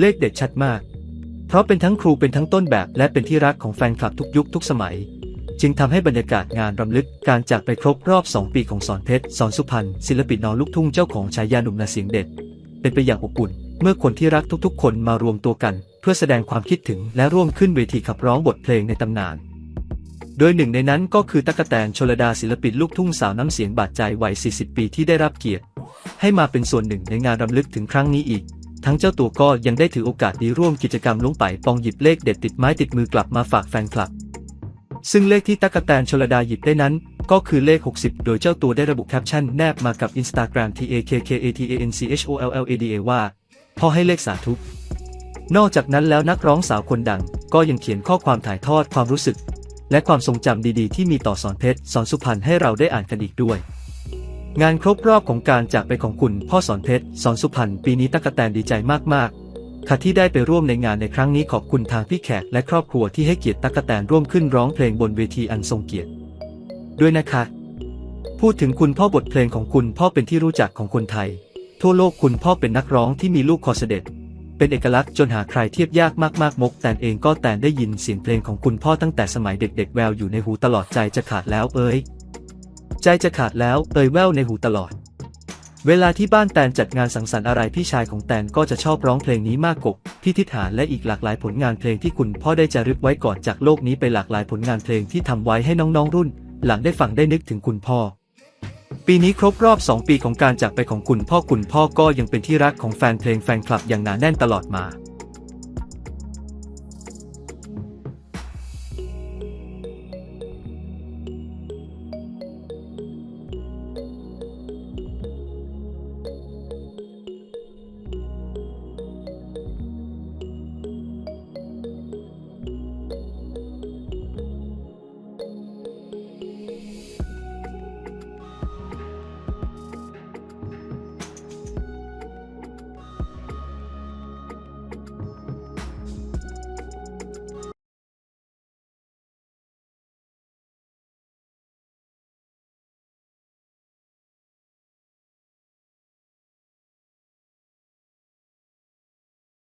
เลขเด็ดชัดมาก เพราะเป็นทั้งครูเป็นทั้งต้นแบบและเป็นที่รักของแฟนคลับทุกยุคทุกสมัย จึงทำให้บรรยากาศงานรำลึกการจากไปครบรอบ 2 ปีของสอนเพชรสอนสุพรรณศิลปินน้องลูกทุ่งเจ้าของฉายาหนุ่มนาเสียงเด็ด เป็นไปอย่างอบอุ่น เมื่อคนที่รักทุกๆ คนมารวมตัวกัน เพื่อแสดงความคิดถึงและร่วมขึ้นเวทีขับร้องบทเพลงในตำนาน โดยหนึ่งในนั้นก็คือตั๊กแตนชลดาศิลปินลูกทุ่งสาวน้ำเสียงบาดใจวัย40 ปีที่ได้รับเกียรติ ให้มาเป็นส่วนหนึ่งในงานรำลึกถึงครั้งนี้อีก ทั้งเจ้าตัวก็ยังได้ถือโอกาสดีร่วมกิจกรรมลุงไปปองหยิบเลขเด็ดติดไม้ติดมือกลับมาฝากแฟนคลับ ซึ่งเลขที่ตั๊กแตนชลดาหยิบได้นั้น ก็คือเลข 60 โดยเจ้าตัวได้ระบุแคปชั่นแนบมากับ Instagram t a k k a t a n c h o l l a d a ว่าพ่อให้เลขสาธุนอกจากนั้นแล้วนักร้องสาวคนดัง ก็ยังเขียนข้อความถ่ายทอดความรู้สึก และความทรงจำดีๆ ที่มีต่อสอนเพชรสอนสุพรรณให้เราได้อ่านกันอีกด้วย งานครบรอบของการจากไปของคุณพ่อสอนเพชรสอนสุพรรณปีนี้ตั๊กแตนดีใจมากๆ ค่ะที่ได้ไปร่วมในงานในครั้งนี้ขอบคุณทางพี่แขกและครอบครัวที่ให้เกียรติตั๊กแตนร่วมขึ้นร้องเพลงบนเวทีอันทรงเกียรติ ด้วยนะคะ พูดถึงคุณพ่อบทเพลงของคุณพ่อเป็นที่รู้จักของคนไทย ทั่วโลกคุณพ่อเป็นนักร้องที่มีลูกคอเสด็จ เป็นเอกลักษณ์จนหาใครเทียบยากมากๆมกแตนเองก็แตนได้ยินเสียงเพลงของคุณพ่อตั้งแต่สมัยเด็ก ๆ แววอยู่ในหูตลอดใจจะขาดแล้วเอ้ย ใจจะขาดแล้วเอ่ยแววในหูตลอด เวลาที่บ้านแตนจัดงานสังสรรค์อะไรพี่ชายของแตนก็จะชอบร้องเพลงนี้มากกบพี่ทิศหานและอีกหลากหลายผลงานเพลงที่คุณพ่อได้จารึกไว้ก่อนจากโลกนี้ไปหลากหลายผลงานเพลงที่ทำไว้ให้น้องๆรุ่น หลังได้ฟังได้นึกถึงคุณพ่อ ปีนี้ครบรอบ 2 ปีของการจากไปของคุณพ่อคุณพ่อก็ยังเป็นที่รักของแฟนเพลงแฟนคลับอย่างหนาแน่นตลอดมา